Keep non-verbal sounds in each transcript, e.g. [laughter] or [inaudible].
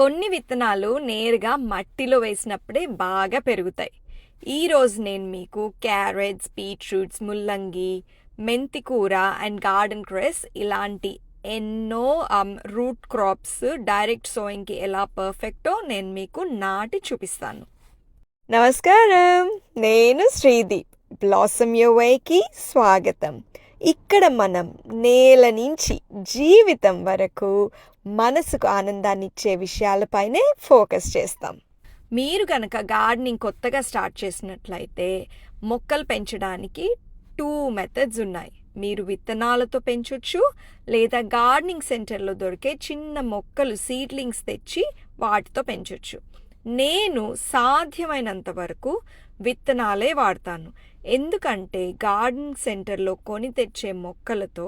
కొన్ని విత్తనాలు నేరుగా మట్టిలో వేసినప్పుడే బాగా పెరుగుతాయి. ఈరోజు నేను మీకు క్యారెట్స్ బీట్రూట్స్ ముల్లంగి మెంతి కూర అండ్ గార్డెన్ క్రెస్ ఇలాంటి ఎన్నో రూట్ క్రాప్స్ డైరెక్ట్ సోయింగ్కి ఎలా పర్ఫెక్టో నేను మీకు నాటి చూపిస్తాను. నమస్కారం. నేను శ్రీదీప్. బ్లాసమ్ యువైకి స్వాగతం. ఇక్కడ మనం నేల నుంచి జీవితం వరకు మనసుకు ఆనందాన్ని ఇచ్చే విషయాలపైనే ఫోకస్ చేస్తాం. మీరు కనుక గార్డెనింగ్ కొత్తగా స్టార్ట్ చేసినట్లయితే మొక్కలు పెంచడానికి టూ మెథడ్స్ ఉన్నాయి. మీరు విత్తనాలతో పెంచొచ్చు లేదా గార్డెనింగ్ సెంటర్లో దొరికే చిన్న మొక్కలు సీడ్లింగ్స్ తెచ్చి వాటితో పెంచొచ్చు. నేను సాధ్యమైనంత వరకు విత్తనాలే వాడతాను. ఎందుకంటే గార్డెన్ సెంటర్లో కొని తెచ్చే మొక్కలతో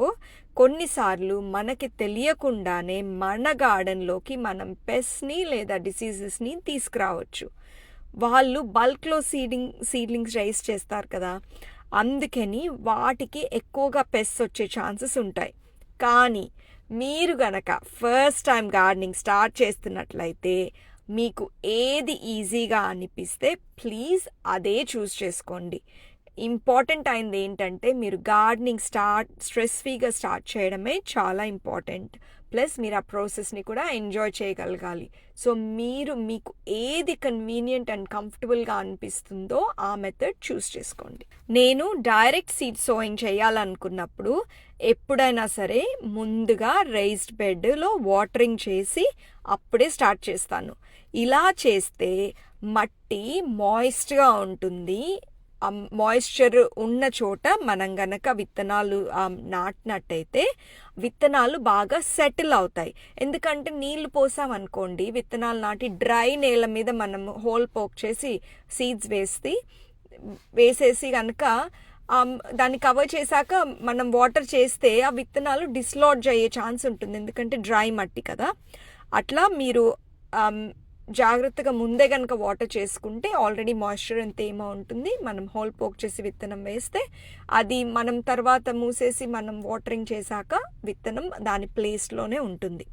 కొన్నిసార్లు మనకి తెలియకుండానే మన గార్డెన్లోకి మనం పెస్ట్ని లేదా డిసీజెస్ని తీసుకురావచ్చు. వాళ్ళు బల్క్లో సీడింగ్ సీడ్లింగ్స్ రైస్ చేస్తారు కదా అందుకని వాటికి ఎక్కువగా పెస్ట్ వచ్చే ఛాన్సెస్ ఉంటాయి. కానీ మీరు గనక ఫస్ట్ టైం గార్డెనింగ్ స్టార్ట్ చేస్తున్నట్లయితే మీకు ఏది ఈజీగా అనిపిస్తే ప్లీజ్ అదే చూస్ చేసుకోండి. ఇంపార్టెంట్ అయింది ఏంటంటే మీరు గార్డెనింగ్ స్టార్ట్ స్ట్రెస్ ఫ్రీగా స్టార్ట్ చేయడమే చాలా ఇంపార్టెంట్. ప్లస్ మీరు ఆ ప్రాసెస్ని కూడా ఎంజాయ్ చేయగలగాలి. సో మీరు మీకు ఏది కన్వీనియంట్ అండ్ కంఫర్టబుల్గా అనిపిస్తుందో ఆ మెథడ్ చూస్ చేసుకోండి. నేను డైరెక్ట్ సీడ్ సోయింగ్ చేయాలనుకున్నప్పుడు ఎప్పుడైనా సరే ముందుగా రైస్డ్ బెడ్లో వాటరింగ్ చేసి అప్పుడే స్టార్ట్ చేస్తాను. ఇలా చేస్తే మట్టి మాయిస్ట్గా ఉంటుంది మాయిశ్చర్ ఉన్న చోట మనం గనక విత్తనాలు నాటినట్టయితే విత్తనాలు బాగా సెటిల్ అవుతాయి. ఎందుకంటే నీళ్ళు పోసామనుకోండి విత్తనాలు నాటి డ్రై నేల మీద మనం హోల్ పోక్ చేసి సీడ్స్ వేసి వేసేసి కనుక దాన్ని కవర్ చేశాక మనం వాటర్ చేస్తే ఆ విత్తనాలు డిస్లాడ్జ్ అయ్యే ఛాన్స్ ఉంటుంది. ఎందుకంటే డ్రై మట్టి కదా. అట్లా మీరు జాగ్రత్తగా ముందే కనుక వాటర్ చేసుకుంటే ఆల్రెడీ మాయిశ్చర్ అంత తేమ ఉంటుంది? మనం హోల్ పోక్ చేసి విత్తనం వేస్తే అది మనం తర్వాత మూసేసి మనం వాటరింగ్ చేశాక విత్తనం దాని ప్లేస్లోనే ఉంటుంది.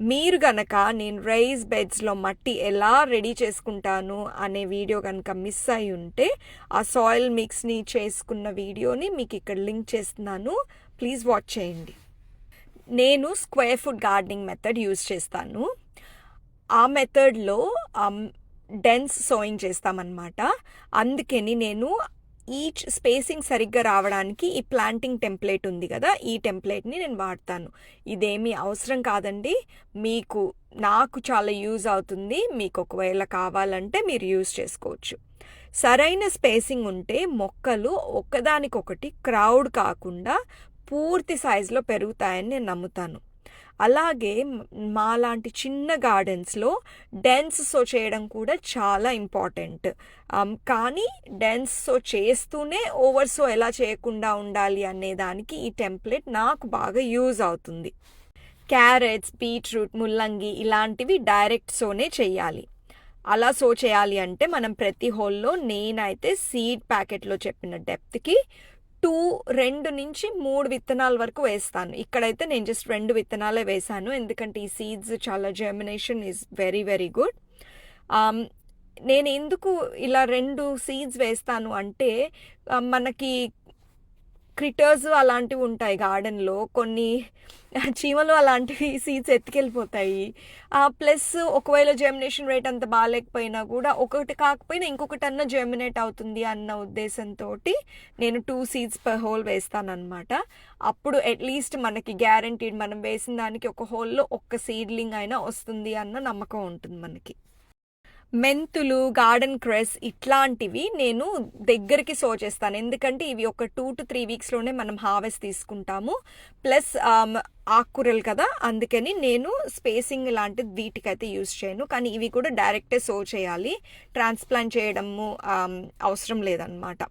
మీరు గనక నేను రైస్ బెడ్స్లో మట్టి ఎలా రెడీ చేసుకుంటాను అనే వీడియో కనుక మిస్ అయి ఉంటే ఆ సాయిల్ మిక్స్ని చేసుకున్న వీడియోని మీకు ఇక్కడ లింక్ చేస్తున్నాను. ప్లీజ్ వాచ్ చేయండి. నేను square foot gardening method use చేస్తాను. ఆ మెథడ్లో డెన్స్ సోయింగ్ చేస్తామన్నమాట. అందుకని నేను ఈచ్ స్పేసింగ్ సరిగ్గా రావడానికి ఈ ప్లాంటింగ్ టెంప్లెట్ ఉంది కదా ఈ టెంప్లెట్ని నేను వాడతాను. ఇదేమీ అవసరం కాదండి. మీకు నాకు చాలా యూజ్ అవుతుంది. మీకు ఒకవేళ కావాలంటే మీరు యూజ్ చేసుకోవచ్చు. సరైన స్పేసింగ్ ఉంటే మొక్కలు ఒకదానికొకటి క్రౌడ్ కాకుండా పూర్తి సైజులో పెరుగుతాయని నేను నమ్ముతాను. అలాగే మాలాంటి చిన్న గార్డెన్స్లో డెన్స్ సో చేయడం కూడా చాలా ఇంపార్టెంట్. కానీ డెన్స్ సో చేస్తూనే ఓవర్ సో ఎలా చేయకుండా ఉండాలి అనే దానికి ఈ టెంప్లెట్ నాకు బాగా యూజ్ అవుతుంది. క్యారెట్స్ బీట్రూట్ ముల్లంగి ఇలాంటివి డైరెక్ట్ సోనే చేయాలి. అలా సో చేయాలి అంటే మనం ప్రతి హోల్లో నేనైతే సీడ్ ప్యాకెట్లో చెప్పిన డెప్త్కి టూ రెండు నుంచి మూడు విత్తనాల వరకు వేస్తాను. ఇక్కడైతే నేను జస్ట్ రెండు విత్తనాలే వేసాను ఎందుకంటే ఈ సీడ్స్ చాలా germination is very very good నేను ఎందుకు ఇలా రెండు సీడ్స్ వేస్తాను అంటే uh, మనకి క్రిటర్స్ అలాంటివి ఉంటాయి గార్డెన్లో. కొన్ని చీమలు అలాంటివి [laughs] సీడ్స్ ఎత్తుకెళ్ళిపోతాయి. ప్లస్ ఒకవేళ జర్మినేషన్ రేట్ అంత బాగాలేకపోయినా కూడా ఒకటి కాకపోయినా ఇంకొకటి అన్న జర్మినేట్ అవుతుంది అన్న ఉద్దేశంతో నేను టూ సీడ్స్ పర్ హోల్ వేస్తానన్నమాట. అప్పుడు అట్లీస్ట్ మనకి గ్యారంటీడ్ మనం వేసిన దానికి ఒక హోల్లో ఒక్క సీడ్లింగ్ అయినా వస్తుంది అన్న నమ్మకం ఉంటుంది మనకి. మెంతులు గార్డెన్ క్రెస్ ఇట్లాంటివి నేను దగ్గరికి సో చేస్తాను. ఎందుకంటే ఇవి ఒక టూ టు త్రీ వీక్స్లోనే మనం హార్వెస్ట్ తీసుకుంటాము. ప్లస్ ఆకుకూరలు కదా అందుకని నేను స్పేసింగ్ లాంటిది వీటికైతే యూజ్ చేయను. కానీ ఇవి కూడా డైరెక్టే సో చేయాలి. ట్రాన్స్ప్లాంట్ చేయడము అవసరం లేదనమాట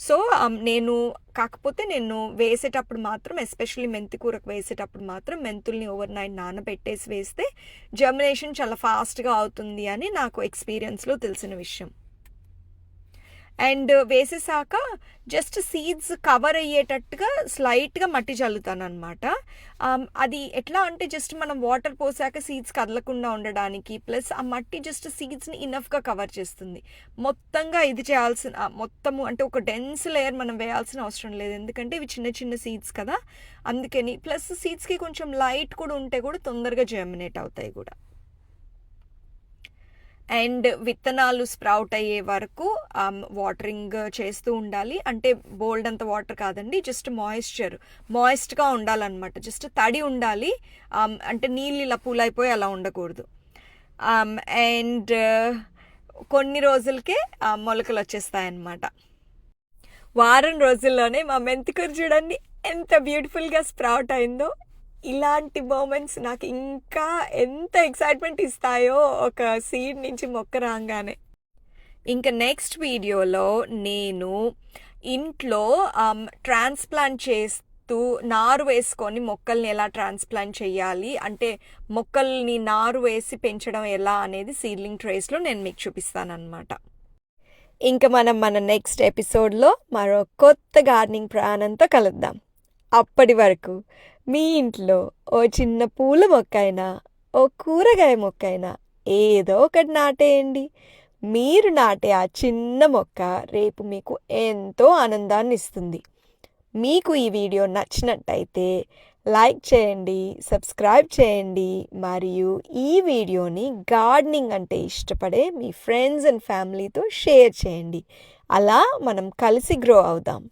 సో నేను కాకపోతే నేను వేసేటప్పుడు మాత్రం ఎస్పెషల్లీ మెంతి కూరకు వేసేటప్పుడు మాత్రం మెంతుల్ని ఓవర్ నైట్ నానబెట్టేసి వేస్తే జర్మినేషన్ చాలా ఫాస్ట్గా అవుతుంది అని నాకు ఎక్స్పీరియన్స్లో తెలిసిన విషయం. అండ్ వేసేసాక జస్ట్ సీడ్స్ కవర్ అయ్యేటట్టుగా స్లైట్గా మట్టి చల్లుతాను అనమాట అది ఎట్లా అంటే జస్ట్ మనం వాటర్ పోసాక సీడ్స్ కదలకుండా ఉండడానికి ప్లస్ ఆ మట్టి జస్ట్ సీడ్స్ని ఇనఫ్గా కవర్ చేస్తుంది. మొత్తంగా ఇది చేయాల్సిన మొత్తము అంటే ఒక డెన్స్ లేయర్ మనం వేయాల్సిన అవసరం లేదు. ఎందుకంటే ఇవి చిన్న చిన్న సీడ్స్ కదా. అందుకని ప్లస్ సీడ్స్కి కొంచెం లైట్ కూడా ఉంటే కూడా తొందరగా జర్మినేట్ అవుతాయి కూడా. అండ్ విత్తనాలు స్ప్రౌట్ అయ్యే వరకు um, వాటరింగ్ చేస్తూ ఉండాలి. అంటే బోల్డ్ అంత వాటర్ కాదండి జస్ట్ మాయిశ్చర్ మాయిస్ట్గా ఉండాలన్నమాట. జస్ట్ తడి ఉండాలి. Um, అంటే నీళ్ళు ఇలా పూలైపోయి అలా ఉండకూడదు. Um, అండ్ uh, కొన్ని రోజులకే uh, మొలకలు వచ్చేస్తాయన్నమాట. వారం రోజుల్లోనే మా మెంతికూర చూడండి ఎంత బ్యూటిఫుల్గా స్ప్రౌట్ అయిందో. ఇలాంటి మూమెంట్స్ నాకు ఇంకా ఎంత ఎక్సైట్మెంట్ ఇస్తాయో ఒక సీడ్ నుంచి మొక్క రాగానే. ఇంకా నెక్స్ట్ వీడియోలో నేను ఇంట్లో um, ట్రాన్స్ప్లాంట్ చేస్తూ నారు వేసుకొని మొక్కల్ని ఎలా ట్రాన్స్ప్లాంట్ చేయాలి అంటే మొక్కల్ని నారు వేసి పెంచడం ఎలా అనేది సీడ్లింగ్ ట్రేస్లో నేను మీకు చూపిస్తానన్నమాట. ఇంకా మనం మన నెక్స్ట్ ఎపిసోడ్లో మరో కొత్త గార్డెనింగ్ ప్రయాణంతో కలుద్దాం. అప్పటి వరకు మీ ఇంట్లో ఓ చిన్న పూల మొక్క అయినా ఓ కూరగాయ మొక్క అయినా ఏదో ఒకటి నాటేయండి. మీరు నాటే ఆ చిన్న మొక్క రేపు మీకు ఎంతో ఆనందాన్ని ఇస్తుంది. మీకు ఈ వీడియో నచ్చినట్టయితే లైక్ చేయండి సబ్స్క్రైబ్ చేయండి మరియు ఈ వీడియోని గార్డెనింగ్ అంటే ఇష్టపడే మీ ఫ్రెండ్స్ అండ్ ఫ్యామిలీతో షేర్ చేయండి. అలా మనం కలిసి గ్రో అవుదాం.